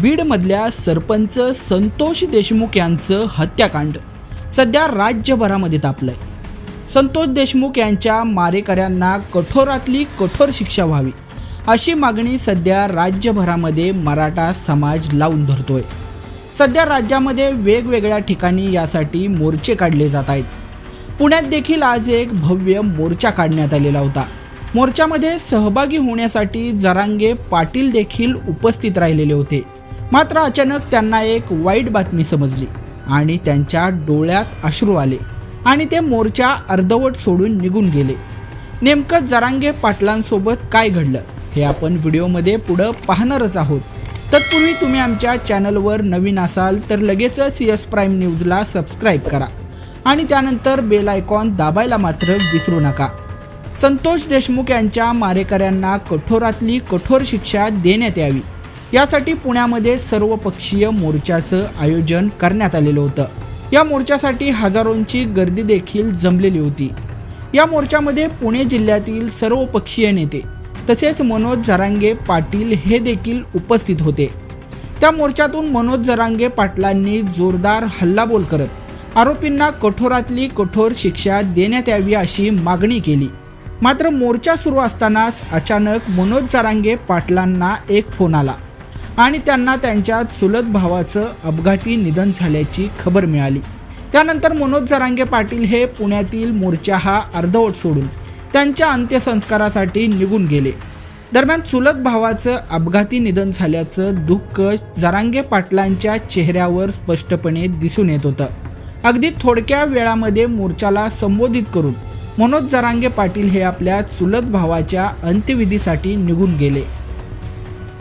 बीडमधल्या सरपंच संतोष देशमुख यांचं हत्याकांड सध्या राज्यभरामध्ये तापलंय. संतोष देशमुख यांच्या मारेकऱ्यांना कठोरातली कठोर शिक्षा व्हावी अशी मागणी सध्या राज्यभरामध्ये मराठा समाज लावून धरतोय. सध्या राज्यामध्ये वेगवेगळ्या ठिकाणी यासाठी मोर्चे काढले जात आहेत. पुण्यात देखील आज एक भव्य मोर्चा काढण्यात आलेला होता. मोर्चामध्ये सहभागी होण्यासाठी जरांगे पाटील देखील उपस्थित राहिलेले होते. मात्र अचानक त्यांना एक वाईट बातमी समजली आणि त्यांच्या डोळ्यात अश्रू आले आणि ते मोर्चा अर्धवट सोडून निघून गेले. नेमकं जरांगे पाटलांसोबत काय घडलं हे आपण व्हिडिओमध्ये पुढं पाहणारच आहोत. तत्पूर्वी तुम्ही आमच्या चॅनलवर नवीन असाल तर लगेचच यस प्राईम न्यूजला सबस्क्राईब करा आणि त्यानंतर बेल आयकॉन दाबायला मात्र विसरू नका. संतोष देशमुख यांच्या मारेकऱ्यांना कठोरातली कठोर शिक्षा देण्यात यावी. यासाठी पुण्यामध्ये सर्वपक्षीय मोर्चाचं आयोजन करण्यात आलेलं होतं. या मोर्चासाठी हजारोंची गर्दी देखील जमलेली होती. या मोर्चामध्ये पुणे जिल्ह्यातील सर्वपक्षीय नेते तसेच मनोज जरांगे पाटील हे देखील उपस्थित होते. त्या मोर्चातून मनोज जरांगे पाटलांनी जोरदार हल्लाबोल करत आरोपींना कठोरातली कठोर शिक्षा देण्यात यावी अशी मागणी केली. मात्र मोर्चा सुरू असतानाच अचानक मनोज जरांगे पाटलांना एक फोन आला. आणि त्यांना त्यांच्या चुलत भावाचं अपघाती निधन झाल्याची खबर मिळाली. त्यानंतर मनोज जरांगे पाटील हे पुण्यातील मोर्चा हा अर्धवट सोडून त्यांच्या अंत्यसंस्कारासाठी निघून गेले. दरम्यान चुलत भावाचं अपघाती निधन झाल्याचं दुःख जरांगे पाटलांच्या चेहऱ्यावर स्पष्टपणे दिसून येत होतं. अगदी थोडक्या वेळामध्ये मोर्चाला संबोधित करून मनोज जरांगे पाटील हे आपल्या चुलत भावाच्या अंत्यविधीसाठी निघून गेले.